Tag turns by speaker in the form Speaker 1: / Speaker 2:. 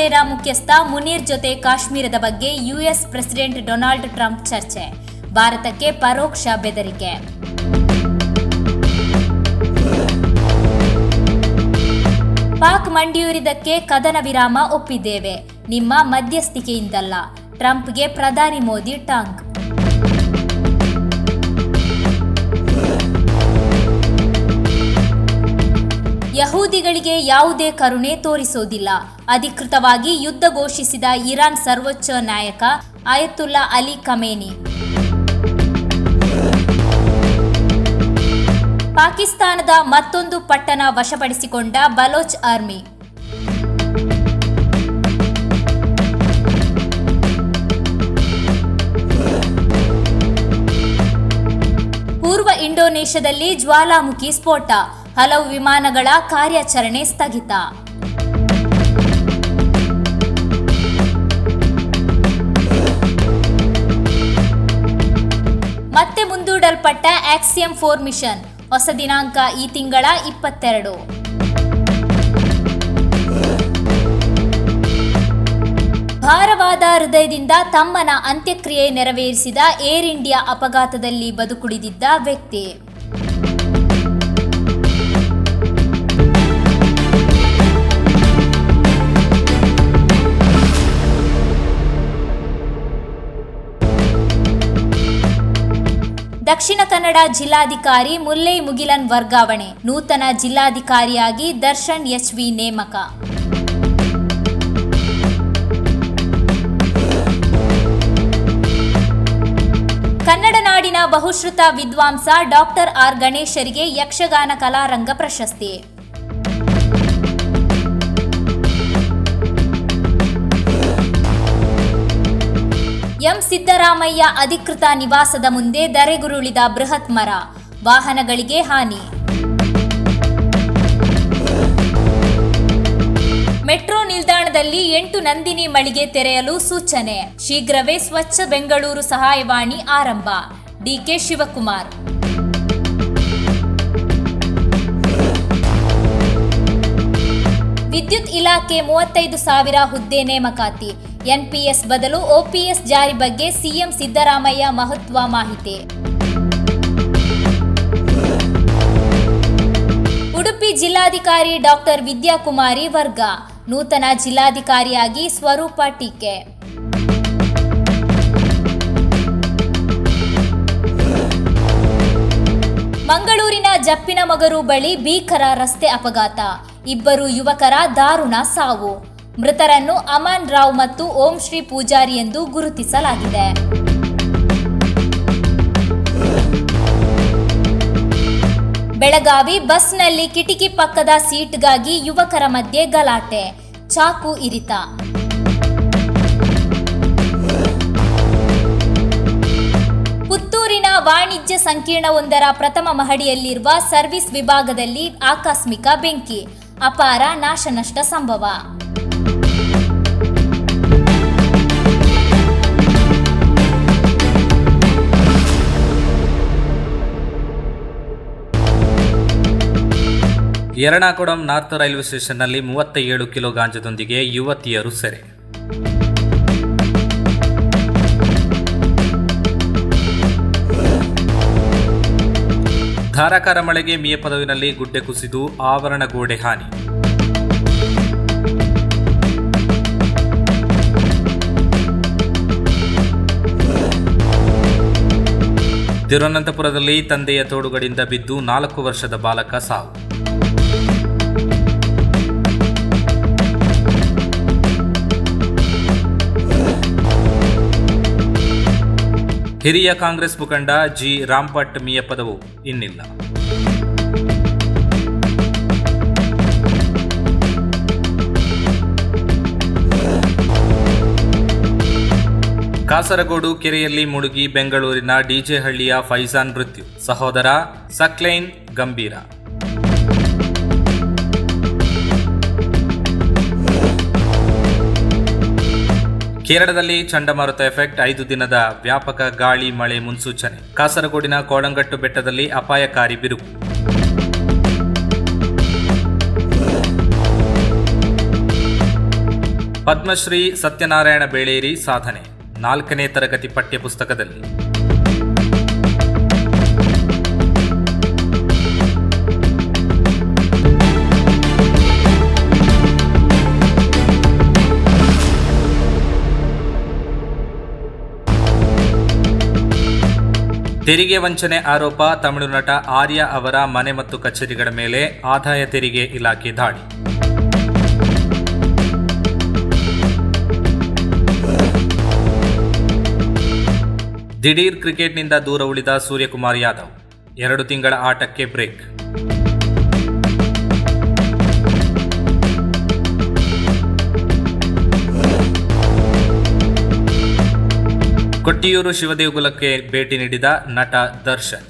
Speaker 1: ಸೇನಾ ಮುಖ್ಯಸ್ಥ ಮುನೀರ್ ಜೊತೆ ಕಾಶ್ಮೀರದ ಬಗ್ಗೆ ಯುಎಸ್ ಪ್ರೆಸಿಡೆಂಟ್ ಡೊನಾಲ್ಡ್ ಟ್ರಂಪ್ ಚರ್ಚೆ. ಭಾರತಕ್ಕೆ ಪರೋಕ್ಷ ಬೆದರಿಕೆ. ಪಾಕ್ ಮಂಡಿಯೂರಿದಕ್ಕೆ ಕದನ ವಿರಾಮ ಒಪ್ಪಿದ್ದೇವೆ. ನಿಮ್ಮ ಮಧ್ಯಸ್ಥಿಕೆಯಿಂದಲ್ಲ. ಟ್ರಂಪ್ಗೆ ಪ್ರಧಾನಿ ಮೋದಿ ಟಾಂಗ್. ಯಹೂದಿಗಳಿಗೆ ಯಾವುದೇ ಕರುಣೆ ತೋರಿಸೋದಿಲ್ಲ. ಅಧಿಕೃತವಾಗಿ ಯುದ್ಧ ಘೋಷಿಸಿದ ಇರಾನ್ ಸರ್ವೋಚ್ಚ ನಾಯಕ ಆಯತುಲ್ಲಾ ಅಲಿ ಕಮೇನಿ ಪಾಕಿಸ್ತಾನದ ಮತ್ತೊಂದು ಪಟ್ಟಣ ವಶಪಡಿಸಿಕೊಂಡ ಬಲೋಚ್ ಆರ್ಮಿ. ಪೂರ್ವ ಇಂಡೋನೇಷ್ಯಾದಲ್ಲಿ ಜ್ವಾಲಾಮುಖಿ ಸ್ಫೋಟ. ಹಲವು ವಿಮಾನಗಳ ಕಾರ್ಯಾಚರಣೆ ಸ್ಥಗಿತ. ಮತ್ತೆ ಮುಂದೂಡಲ್ಪಟ್ಟ ಆಕ್ಸಿಯಂ ಫೋರ್ ಮಿಷನ್ ಹೊಸ ದಿನಾಂಕ ಈ ತಿಂಗಳ ಇಪ್ಪತ್ತೆರಡು. ಭಾರವಾದ ಹೃದಯದಿಂದ ತಮ್ಮನ ಅಂತ್ಯಕ್ರಿಯೆ ನೆರವೇರಿಸಿದ ಏರ್ ಇಂಡಿಯಾ ಅಪಘಾತದಲ್ಲಿ ಬದುಕುಳಿದಿದ್ದ ವ್ಯಕ್ತಿ. ದಕ್ಷಿಣ ಕನ್ನಡ ಜಿಲ್ಲಾಧಿಕಾರಿ ಮುಲ್ಲೈ ಮುಗಿಲನ್ ವರ್ಗಾವಣೆ. ನೂತನ ಜಿಲ್ಲಾಧಿಕಾರಿಯಾಗಿ ದರ್ಶನ್ ಎಚ್ವಿ ನೇಮಕ. ಕನ್ನಡ ನಾಡಿನ ಬಹುಶ್ರುತ ವಿದ್ವಾಂಸ ಡಾಕ್ಟರ್ ಆರ್ ಗಣೇಶರಿಗೆ ಯಕ್ಷಗಾನ ಕಲಾರಂಗ ಪ್ರಶಸ್ತಿ. ಎಂ ಸಿದ್ದರಾಮಯ್ಯ ಅಧಿಕೃತ ನಿವಾಸದ ಮುಂದೆ ಧರೆಗುರುಳಿದ ಬೃಹತ್ ಮರ. ವಾಹನಗಳಿಗೆ ಹಾನಿ. ಮೆಟ್ರೋ ನಿಲ್ದಾಣದಲ್ಲಿ ಎಂಟು ನಂದಿನಿ ಮಳಿಗೆ ತೆರೆಯಲು ಸೂಚನೆ. ಶೀಘ್ರವೇ ಸ್ವಚ್ಛ ಬೆಂಗಳೂರು ಸಹಾಯವಾಣಿ ಆರಂಭ. ಡಿಕೆ ಶಿವಕುಮಾರ್. ವಿದ್ಯುತ್ ಇಲಾಖೆ ಮೂವತ್ತೈದು ಸಾವಿರ ಹುದ್ದೆ ನೇಮಕಾತಿ ಎನ್ಪಿಎಸ್ ಬದಲು ಒಪಿಎಸ್ ಜಾರಿ ಬಗ್ಗೆ ಸಿಎಂ ಸಿದ್ದರಾಮಯ್ಯ ಮಹತ್ವ ಮಾಹಿತಿ. ಉಡುಪಿ ಜಿಲ್ಲಾಧಿಕಾರಿ ಡಾಕ್ಟರ್ ವಿದ್ಯಾಕುಮಾರಿ ವರ್ಗ. ನೂತನ ಜಿಲ್ಲಾಧಿಕಾರಿಯಾಗಿ ಸ್ವರೂಪ ಟೀಕೆ. ಮಂಗಳೂರಿನ ಜಪ್ಪಿನ ಮಗರು ಬಳಿ ಭೀಕರ ರಸ್ತೆ ಅಪಘಾತ. ಇಬ್ಬರು ಯುವಕರ ದಾರುಣ ಸಾವು. ಮೃತರನ್ನು ಅಮನ್ ರಾವ್ ಮತ್ತು ಓಂ ಶ್ರೀ ಪೂಜಾರಿ ಎಂದು ಗುರುತಿಸಲಾಗಿದೆ. ಬೆಳಗಾವಿ ಬಸ್ನಲ್ಲಿ ಕಿಟಕಿ ಪಕ್ಕದ ಸೀಟ್ಗಾಗಿ ಯುವಕರ ಮಧ್ಯೆ ಗಲಾಟೆ, ಚಾಕು ಇರಿತ. ಪುತ್ತೂರಿನ ವಾಣಿಜ್ಯ ಸಂಕೀರ್ಣವೊಂದರ ಪ್ರಥಮ ಮಹಡಿಯಲ್ಲಿರುವ ಸರ್ವಿಸ್ ವಿಭಾಗದಲ್ಲಿ ಆಕಸ್ಮಿಕ ಬೆಂಕಿ, ಅಪಾರ ನಾಶನಷ್ಟ ಸಂಭವ.
Speaker 2: ಯರಣಾಕುಳಂ ನಾರ್ತ್ ರೈಲ್ವೆ ಸ್ಟೇಷನ್ನಲ್ಲಿ ಮೂವತ್ತ ಏಳು ಕಿಲೋ ಗಾಂಜದೊಂದಿಗೆ ಯುವತಿಯರು ಸೆರೆ. ಧಾರಾಕಾರ ಮಳೆಗೆ ಮಿಯ ಪದವಿನಲ್ಲಿ ಗುಡ್ಡೆ ಕುಸಿದು ಆವರಣ ಗೋಡೆ ಹಾನಿ. ತಿರುವನಂತಪುರದಲ್ಲಿ ತಂದೆಯ ತೋಡುಗಳಿಂದ ಬಿದ್ದು ನಾಲ್ಕು ವರ್ಷದ ಬಾಲಕ ಸಾವು. ಹಿರಿಯ ಕಾಂಗ್ರೆಸ್ ಮುಖಂಡ ಜಿ. ರಾಮ್ಪಟ್ ಮಿಯ ಪದವು ಇನ್ನಿಲ್ಲ. ಕಾಸರಗೋಡು ಕೆರೆಯಲ್ಲಿ ಮುಳುಗಿ ಬೆಂಗಳೂರಿನ ಡಿಜೆ ಹಳ್ಳಿಯ ಫೈಜಾನ್ ಮೃತ್ಯು. ಸಹೋದರ ಸಕ್ಲೈನ್ ಗಂಭೀರ. ಕೇರಳದಲ್ಲಿ ಚಂಡಮಾರುತ ಎಫೆಕ್ಟ್ ಐದು ದಿನದ ವ್ಯಾಪಕ ಗಾಳಿ ಮಳೆ ಮುನ್ಸೂಚನೆ. ಕಾಸರಗೋಡಿನ ಕೋಳಂಗಟ್ಟು ಬೆಟ್ಟದಲ್ಲಿ ಅಪಾಯಕಾರಿ ಬಿರುಕು. ಪದ್ಮಶ್ರೀ ಸತ್ಯನಾರಾಯಣ ಬೇಳೇರಿ ಸಾಧನೆ. ನಾಲ್ಕನೇ ತರಗತಿ ಪಠ್ಯಪುಸ್ತಕದಲ್ಲಿ. ತೆರಿಗೆ ವಂಚನೆ ಆರೋಪ ತಮಿಳು ನಟ ಆರ್ಯ ಅವರ ಮನೆ ಮತ್ತು ಕಚೇರಿಗಳ ಮೇಲೆ ಆದಾಯ ತೆರಿಗೆ ಇಲಾಖೆ ದಾಳಿ. ದಿಢೀರ್ ಕ್ರಿಕೆಟ್ನಿಂದ ದೂರ ಉಳಿದ ಸೂರ್ಯಕುಮಾರ್ ಯಾದವ್, ಎರಡು ತಿಂಗಳ ಆಟಕ್ಕೆ ಬ್ರೇಕ್. ಕೊಟ್ಟಿಯೂರು ಶಿವದೇಗುಲಕ್ಕೆ ಭೇಟಿ ನೀಡಿದ ನಟ ದರ್ಶನ್.